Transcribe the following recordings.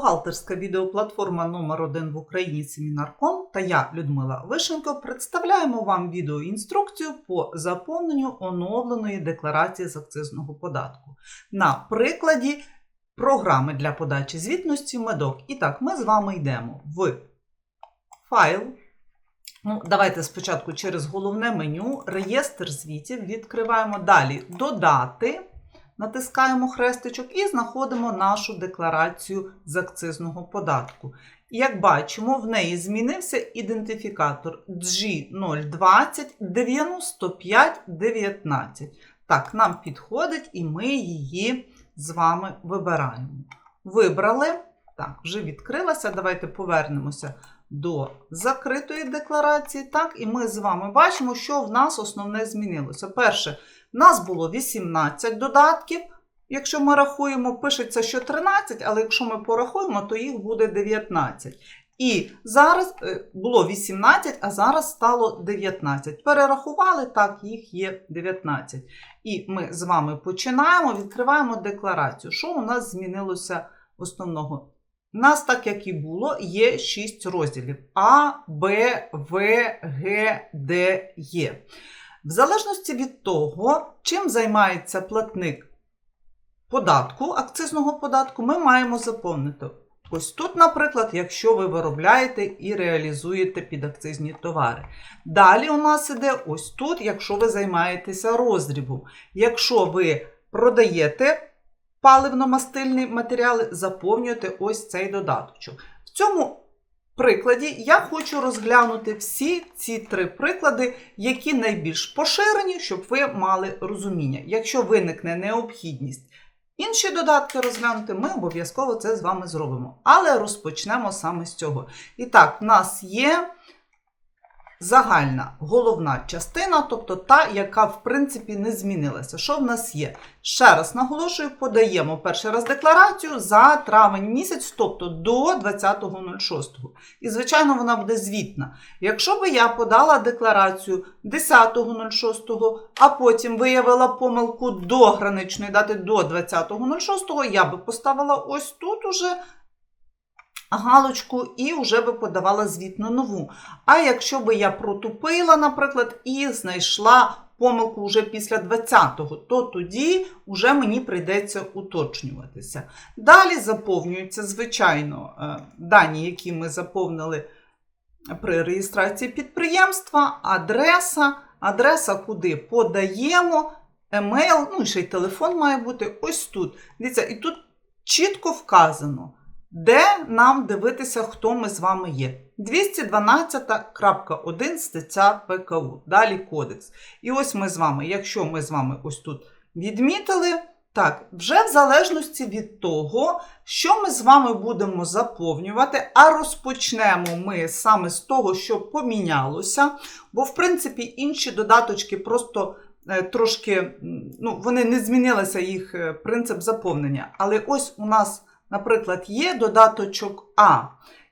бухгалтерська відеоплатформа номер 1 в Україні Семінар.ком та я, Людмила Вишенко, представляємо вам відеоінструкцію по заповненню оновленої декларації з акцизного податку на прикладі програми для подачі звітності Медок. І так, ми з вами йдемо в файл. Ну, давайте спочатку через головне меню, реєстр звітів, відкриваємо далі додати. Натискаємо хрестичок і знаходимо нашу декларацію з акцизного податку. Як бачимо, в неї змінився ідентифікатор G020 9519. Так, нам підходить, і ми її з вами вибираємо. Вибрали. Так, вже відкрилася. Давайте повернемося до закритої декларації. Так, і ми з вами бачимо, що в нас основне змінилося. Перше, нас було 18 додатків. Якщо ми рахуємо, пишеться, що 13, але якщо ми порахуємо, то їх буде 19. І зараз е, було 18, а зараз стало 19. Перерахували, так, їх є 19. І ми з вами починаємо, відкриваємо декларацію. Що у нас змінилося основного? У нас, так як і було, є 6 розділів: А, Б, В, Г, Д, Е. В залежності від того, чим займається платник податку, акцизного податку, ми маємо заповнити. Ось тут, наприклад, якщо ви виробляєте і реалізуєте підакцизні товари. Далі у нас іде ось тут, якщо ви займаєтеся роздрібом. Якщо ви продаєте паливно-мастильні матеріали, заповнюєте ось цей додаточок. В цьому прикладі я хочу розглянути всі ці три приклади, які найбільш поширені, щоб ви мали розуміння. Якщо виникне необхідність інші додатки розглянути, ми обов'язково це з вами зробимо. Але розпочнемо саме з цього. І так, в нас є загальна головна частина, тобто та, яка, в принципі, не змінилася. Що в нас є? Ще раз наголошую, подаємо перший раз декларацію за травень місяць, тобто до 20.06. І, звичайно, вона буде звітна. Якщо би я подала декларацію 10.06, а потім виявила помилку до граничної дати до 20.06, я би поставила ось тут уже галочку і вже би подавала звітну нову. А якщо би я протупила, наприклад, і знайшла помилку вже після 20-го, то тоді вже мені прийдеться уточнюватися. Далі заповнюються, звичайно, е, дані, які ми заповнили при реєстрації підприємства, адреса, адреса, куди подаємо, емейл, ну і ще й телефон має бути ось тут. Дивіться, і тут чітко вказано. Де нам дивитися, хто ми з вами є? 212.1 стаття ПКУ. Далі кодекс. І ось ми з вами, якщо ми з вами ось тут відмітили, так, вже в залежності від того, що ми з вами будемо заповнювати, а розпочнемо ми саме з того, що помінялося. Бо, в принципі, інші додаточки просто. е, Трошки, ну, вони не змінилися їх е, принцип заповнення. Але ось у нас Наприклад, є додаточок А.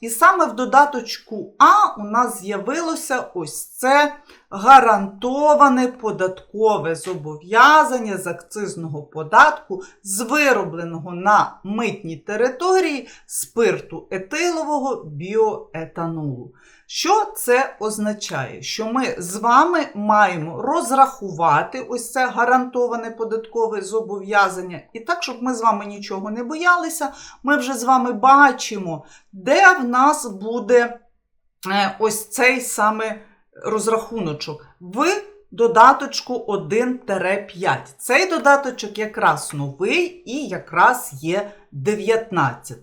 І саме в додаточку А у нас з'явилося ось це гарантоване податкове зобов'язання з акцизного податку з виробленого на митній території спирту етилового біоетанолу. Що це означає? Що ми з вами маємо розрахувати ось це гарантоване податкове зобов'язання. І так, щоб ми з вами нічого не боялися, ми вже з вами бачимо, де в нас буде е, ось цей саме розрахуночок. В додаточку 1-5. Цей додаточок якраз новий і якраз є 19.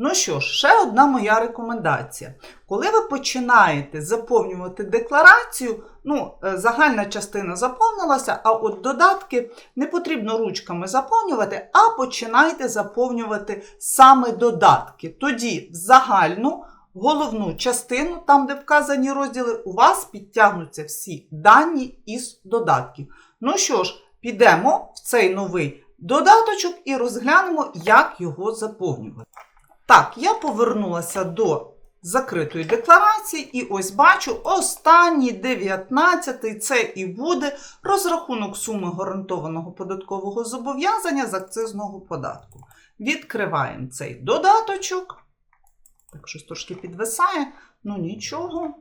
Ну що ж, ще одна моя рекомендація. Коли ви починаєте заповнювати декларацію, ну, е, загальна частина заповнилася, а от додатки не потрібно ручками заповнювати, а починайте заповнювати саме додатки. Тоді в загальну головну частину, там, де вказані розділи, у вас підтягнуться всі дані із додатків. Ну що ж, підемо в цей новий додаточок і розглянемо, як його заповнювати. Так, я повернулася до закритої декларації, і ось бачу останній 19 це і буде розрахунок суми гарантованого податкового зобов'язання з акцизного податку. Відкриваємо цей додаточок. Так, щось трошки підвисає, ну нічого.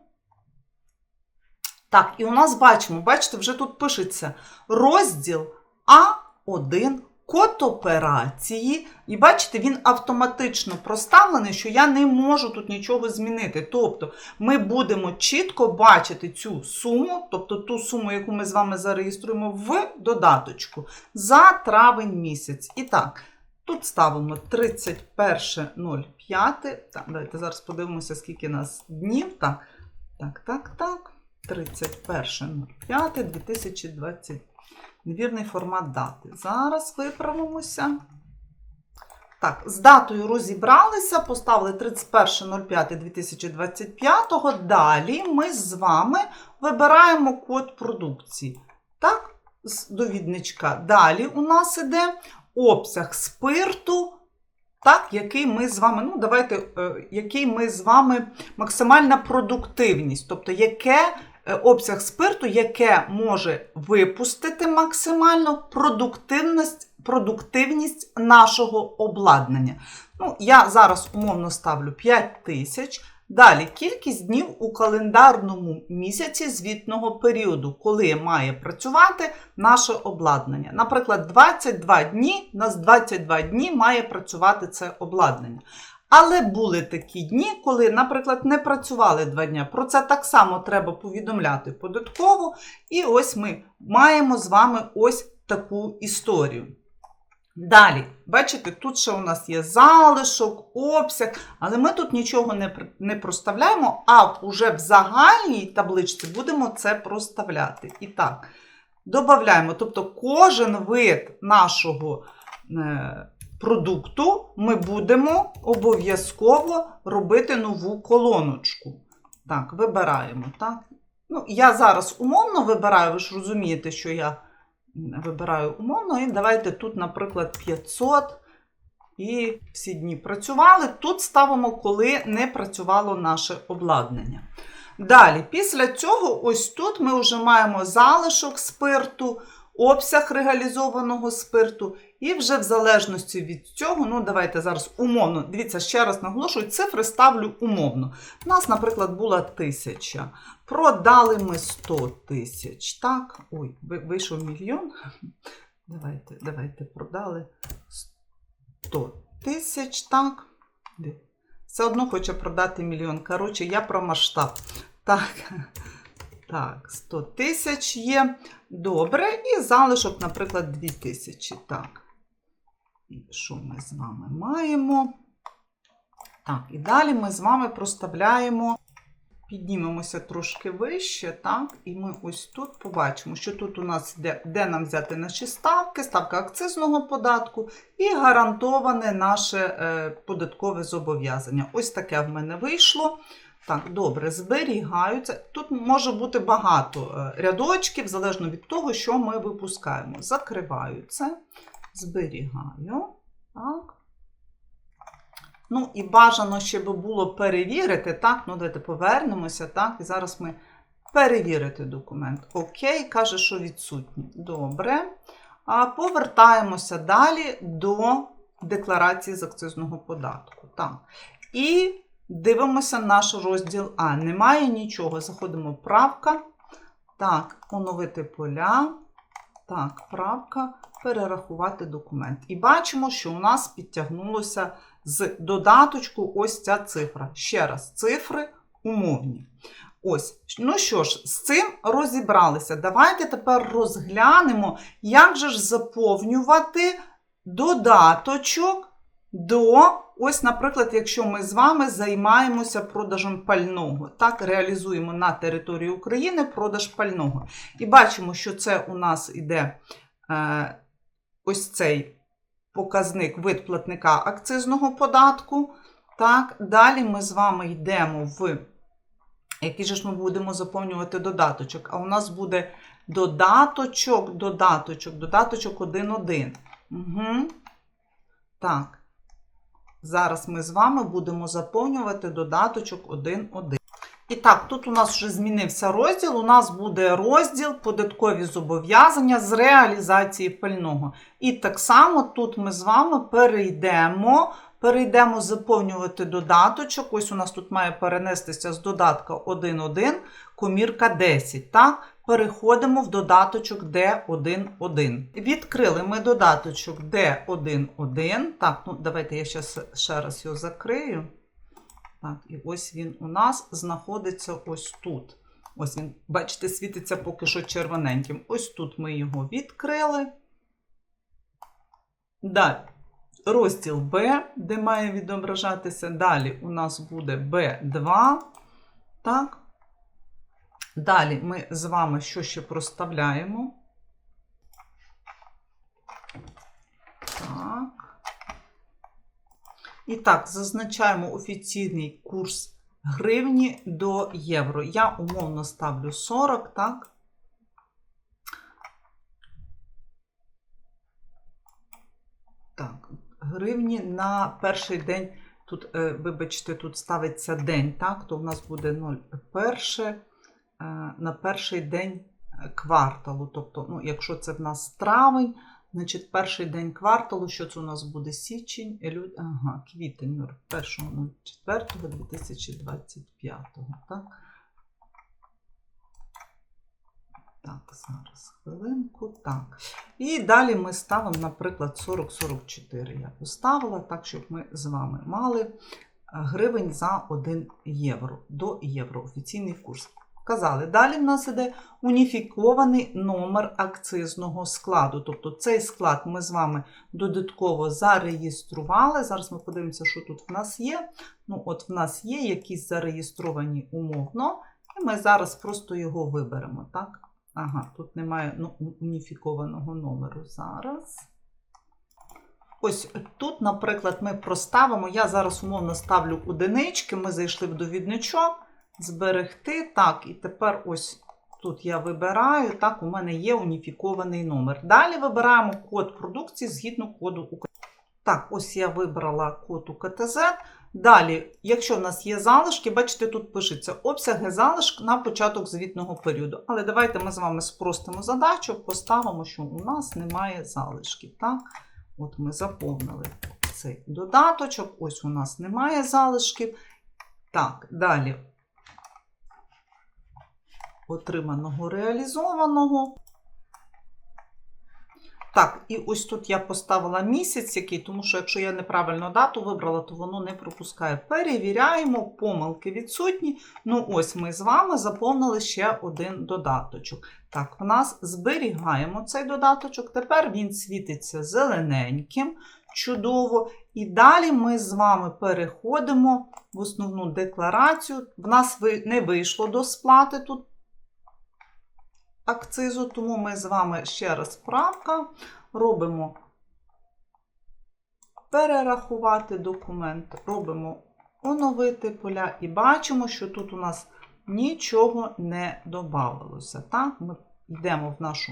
Так, і у нас бачимо, бачите, вже тут пишеться розділ А1 код операції. І бачите, він автоматично проставлений, що я не можу тут нічого змінити. Тобто ми будемо чітко бачити цю суму, тобто ту суму, яку ми з вами зареєструємо в додаточку за травень місяць. І так, тут ставимо 31.05. Так, давайте зараз подивимося, скільки нас днів. Так, так, так, так. 31.05.2020. Невірний формат дати. Зараз виправимося. Так, з датою розібралися, поставили 31.05.2025. Далі ми з вами вибираємо код продукції. Так, з довідничка. Далі у нас іде обсяг спирту, так, який ми з вами, ну, давайте, е, який ми з вами максимальна продуктивність, тобто яке обсяг спирту, яке може випустити максимально продуктивність, продуктивність нашого обладнання. Ну, я зараз умовно ставлю 5 тисяч. Далі кількість днів у календарному місяці звітного періоду, коли має працювати наше обладнання. Наприклад, 22 дні, у нас 22 дні має працювати це обладнання. Але були такі дні, коли, наприклад, не працювали два дні. Про це так само треба повідомляти податково. І ось ми маємо з вами ось таку історію. Далі, бачите, тут ще у нас є залишок, обсяг, але ми тут нічого не, не проставляємо, а вже в загальній табличці будемо це проставляти. І так, додаємо, тобто кожен вид нашого е, продукту ми будемо обов'язково робити нову колоночку. Так, вибираємо. Так? Ну, я зараз умовно вибираю, ви ж розумієте, що я вибираю умовно, і давайте тут, наприклад, 500 і всі дні працювали. Тут ставимо, коли не працювало наше обладнання. Далі, після цього, ось тут ми вже маємо залишок спирту, обсяг реалізованого спирту, і вже в залежності від цього, ну давайте зараз умовно, дивіться, ще раз наголошую, цифри ставлю умовно. У нас, наприклад, була тисяча. Продали ми 100 тисяч. Так, ой, вийшов мільйон. Давайте, давайте продали 100 тисяч, так. Все одно хоче продати мільйон. Коротше, я про масштаб. Так, так, 100 тисяч є. Добре. І залишок, наприклад, 2 тисячі. Так. І що ми з вами маємо? Так, і далі ми з вами проставляємо Піднімемося трошки вище, так, і ми ось тут побачимо, що тут у нас де, де нам взяти наші ставки, ставка акцизного податку і гарантоване наше е, податкове зобов'язання. Ось таке в мене вийшло. Так, добре, зберігаються. Тут може бути багато е, рядочків, залежно від того, що ми випускаємо. Закриваю це, зберігаю. Так. Ну, і бажано ще би було перевірити, так? Ну, давайте повернемося, так? І зараз ми перевірити документ. Окей, каже, що відсутній. Добре. А повертаємося далі до декларації з акцизного податку. Так. І дивимося наш розділ А. Немає нічого. Заходимо в правка. Так, оновити поля. Так, правка, перерахувати документ. І бачимо, що у нас підтягнулося з додаточку ось ця цифра. Ще раз, цифри умовні. Ось, ну що ж, з цим розібралися. Давайте тепер розглянемо, як же ж заповнювати додаточок до, ось, наприклад, якщо ми з вами займаємося продажем пального, так, реалізуємо на території України продаж пального. І бачимо, що це у нас іде е, ось цей показник вид платника акцизного податку. Так, далі ми з вами йдемо в який же ж ми будемо заповнювати додаточок. А у нас буде додаточок, додаточок, додаточок 1.1. Угу. Так. Зараз ми з вами будемо заповнювати додаточок 1.1. І так, тут у нас вже змінився розділ. У нас буде розділ податкові зобов'язання з реалізації пального. І так само тут ми з вами перейдемо. Перейдемо заповнювати додаточок. Ось у нас тут має перенестися з додатка 1.1 комірка 10. Так? Переходимо в додаточок D1.1. Відкрили ми додаточок D1.1. Так, ну давайте я ще, ще раз його закрию. Так, і ось він у нас знаходиться ось тут. Ось він, бачите, світиться поки що червоненьким. Ось тут ми його відкрили. Далі. Розділ Б, де має відображатися. Далі у нас буде Б2. Так. Далі ми з вами що ще проставляємо? Так. І так, зазначаємо офіційний курс гривні до євро. Я умовно ставлю 40, так? Так, гривні на перший день. Тут, е, вибачте, тут ставиться день, так? То в нас буде 0 перше е, на перший день кварталу. Тобто, ну, якщо це в нас травень, значить перший день кварталу, що це у нас буде січень, лю... ага, квітень 1.04.2025. Так? Так, зараз хвилинку. Так. І далі ми ставимо, наприклад, 40-44. Я поставила, так, щоб ми з вами мали гривень за 1 євро до євро, офіційний курс. Казали, далі в нас іде уніфікований номер акцизного складу. Тобто цей склад ми з вами додатково зареєстрували. Зараз ми подивимося, що тут в нас є. Ну, от в нас є якісь зареєстровані умовно, і ми зараз просто його виберемо. так? Ага, тут немає ну, уніфікованого номеру зараз. Ось тут, наприклад, ми проставимо. Я зараз умовно ставлю одинички, ми зайшли в довідничок, зберегти. Так, і тепер ось тут я вибираю. Так, у мене є уніфікований номер. Далі вибираємо код продукції згідно коду УКТЗ. Так, ось я вибрала код УКТЗ. Далі, якщо в нас є залишки, бачите, тут пишеться обсяги залишк на початок звітного періоду. Але давайте ми з вами спростимо задачу, поставимо, що у нас немає залишків. Так? От ми заповнили цей додаточок, ось у нас немає залишків. Так, далі отриманого реалізованого. Так, і ось тут я поставила місяць, який, тому що якщо я неправильно дату вибрала, то воно не пропускає. Перевіряємо, помилки відсутні. Ну, ось ми з вами заповнили ще один додаточок. Так, в нас зберігаємо цей додаточок. Тепер він світиться зелененьким, чудово. І далі ми з вами переходимо в основну декларацію. В нас не вийшло до сплати тут акцизу, тому ми з вами ще раз справка робимо перерахувати документ, робимо оновити поля і бачимо, що тут у нас нічого не додавалося. Так? Ми йдемо в нашу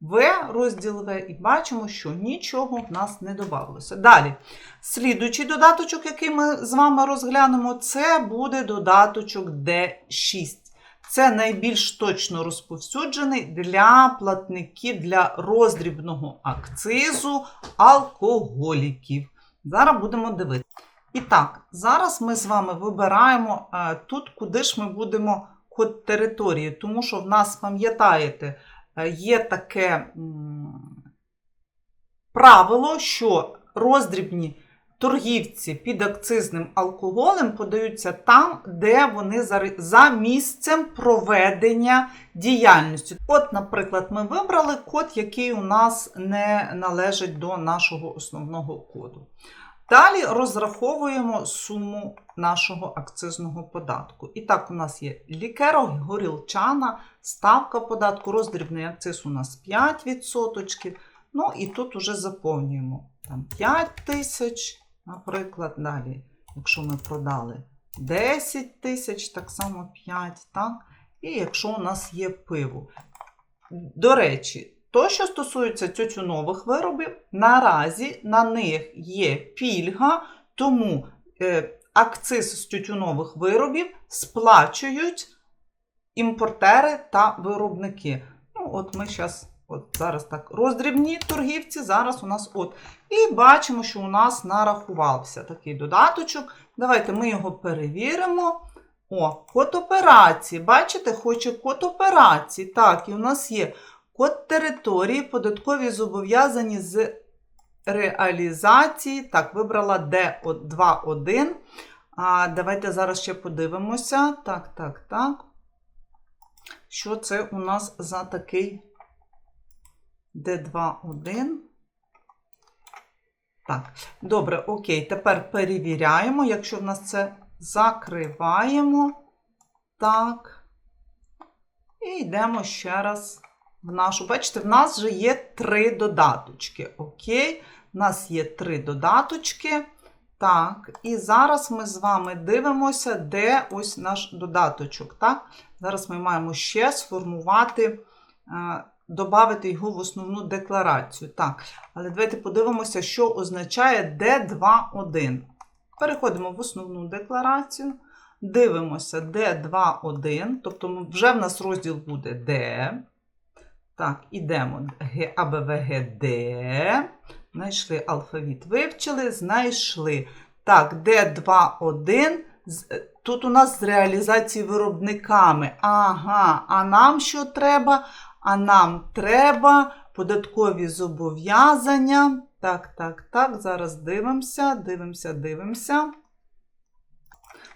В, розділ В, і бачимо, що нічого в нас не додавалося. Далі, слідуючий додаточок, який ми з вами розглянемо, це буде додаточок D6. Це найбільш точно розповсюджений для платників для роздрібного акцизу алкоголіків. Зараз будемо дивитися. І так, зараз ми з вами вибираємо е, тут, куди ж ми будемо код території, тому що в нас, пам'ятаєте, е, є таке правило, що роздрібні торгівці під акцизним алкоголем подаються там, де вони за, місцем проведення діяльності. От, наприклад, ми вибрали код, який у нас не належить до нашого основного коду. Далі розраховуємо суму нашого акцизного податку. І так, у нас є лікеро, горілчана, ставка податку, роздрібний акциз у нас 5%. Ну і тут уже заповнюємо там 5 тисяч. Наприклад, далі, якщо ми продали 10 тисяч, так само 5, так? І якщо у нас є пиво. До речі, то, що стосується тютюнових виробів, наразі на них є пільга, тому е, акциз з тютюнових виробів сплачують імпортери та виробники. Ну, от ми зараз, от зараз так, роздрібні торгівці, зараз у нас от. І бачимо, що у нас нарахувався такий додаточок. Давайте ми його перевіримо. О, код операції. Бачите, хоче код операції. Так, і у нас є код території, податкові зобов'язані з реалізації. Так, вибрала D21. А, давайте зараз ще подивимося. Так, так, так. Що це у нас за такий D21? Так, добре, окей. Тепер перевіряємо, якщо в нас це закриваємо. Так. І йдемо ще раз в нашу. Бачите, в нас вже є три додаточки. Окей, в нас є три додаточки. Так, і зараз ми з вами дивимося, де ось наш додаточок. Так? Зараз ми маємо ще сформувати, е, додати його в основну декларацію. Так, але давайте подивимося, що означає D21. Переходимо в основну декларацію. Дивимося D21, тобто вже в нас розділ буде D. Так, ідемо Г, А, Б, Д. Знайшли алфавіт, вивчили, знайшли. Так, Д21. е, Тут у нас з реалізації виробниками. Ага, а нам що треба? А нам треба податкові зобов'язання. Так, так, так. Зараз дивимося, дивимося, дивимося.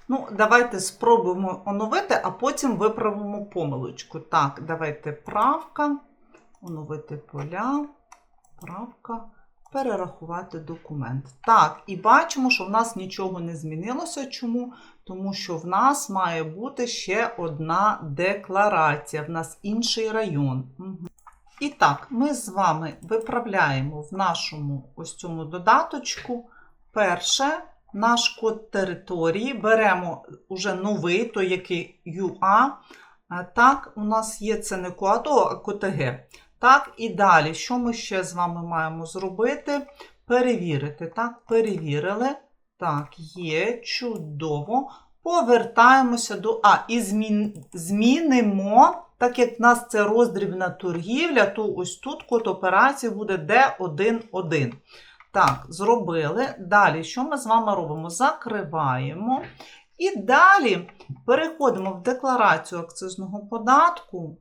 Ну, давайте спробуємо оновити, а потім виправимо помилочку. Так, давайте правка, оновити поля, правка, перерахувати документ. Так, і бачимо, що в нас нічого не змінилося. Чому? Тому що в нас має бути ще одна декларація, в нас інший район. І так, ми з вами виправляємо в нашому ось цьому додаточку перше наш код території, беремо уже новий, той який UA. Так, у нас є це не КОАТО, а КОТГ. Так, і далі, що ми ще з вами маємо зробити? Перевірити. Так, перевірили. Так, є, чудово. Повертаємося до А. І змін... змінимо, так як в нас це роздрібна торгівля, то ось тут код операції буде D11. Так, зробили. Далі, що ми з вами робимо? Закриваємо. І далі переходимо в декларацію акцизного податку.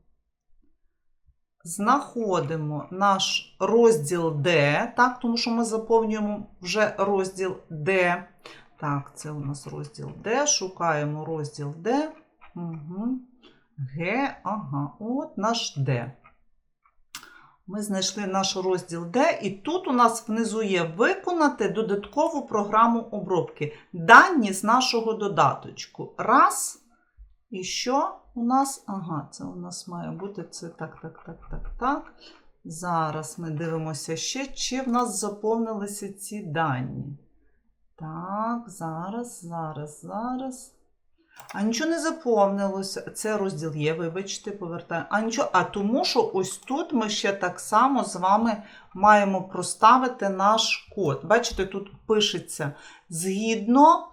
Знаходимо наш розділ Д, так, тому що ми заповнюємо вже розділ Д. Так, це у нас розділ Д. Шукаємо розділ Д. Угу. Г, ага, от наш Д. Ми знайшли наш розділ Д, і тут у нас внизу є виконати додаткову програму обробки. Дані з нашого додаточку. Раз. І що у нас? Ага, це у нас має бути це так, так, так, так, так. Зараз ми дивимося ще, чи в нас заповнилися ці дані. Так, зараз, зараз, зараз. А нічого не заповнилося. Це розділ є, вибачте, повертаємо. А нічого, а тому, що ось тут ми ще так само з вами маємо проставити наш код. Бачите, тут пишеться згідно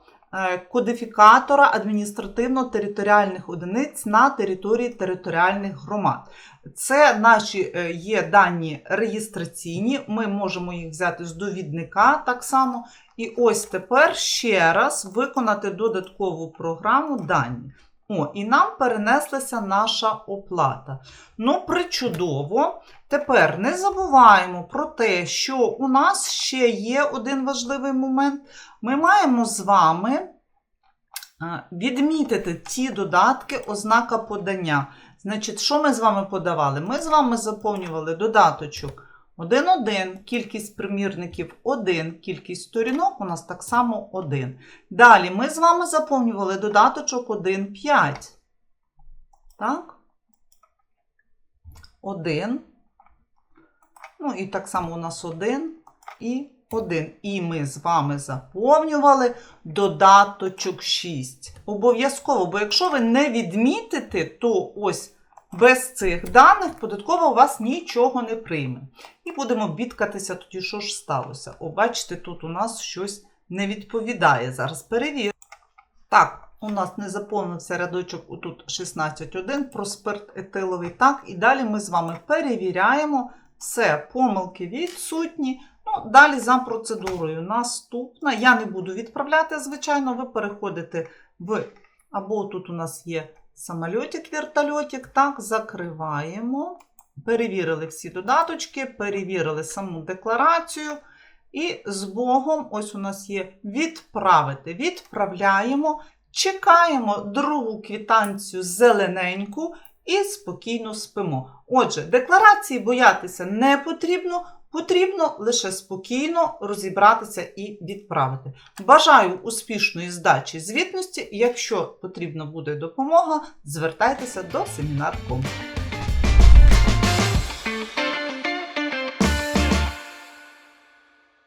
кодифікатора адміністративно-територіальних одиниць на території територіальних громад. Це наші е, є дані реєстраційні, ми можемо їх взяти з довідника так само. І ось тепер ще раз виконати додаткову програму дані. О, і нам перенеслася наша оплата. Ну, причудово. Тепер не забуваємо про те, що у нас ще є один важливий момент. Ми маємо з вами відмітити ті додатки, ознака подання. Значить, що ми з вами подавали? Ми з вами заповнювали додаточок 1,1, кількість примірників 1, кількість сторінок у нас так само 1. Далі ми з вами заповнювали додаточок 1,5. Так? 1. Ну, і так само у нас 1 і 1. І ми з вами заповнювали додаточок 6. Обов'язково, бо якщо ви не відмітите, то ось без цих даних податкова у вас нічого не прийме. І будемо бідкатися тоді, що ж сталося. О, бачите, тут у нас щось не відповідає. Зараз перевірю. Так, у нас не заповнився рядочок отут 16.1 про спирт етиловий. Так, і далі ми з вами перевіряємо. Все, помилки відсутні. Ну, далі за процедурою. Наступна. Я не буду відправляти, звичайно, ви переходите в. Або тут у нас є самольотик, вертольотик. Так, закриваємо. Перевірили всі додаточки, перевірили саму декларацію. І з Богом, ось у нас є відправити. Відправляємо, чекаємо другу квітанцію зелененьку і спокійно спимо. Отже, декларації боятися не потрібно. Потрібно лише спокійно розібратися і відправити. Бажаю успішної здачі звітності. Якщо потрібна буде допомога, звертайтеся до семінар.ком.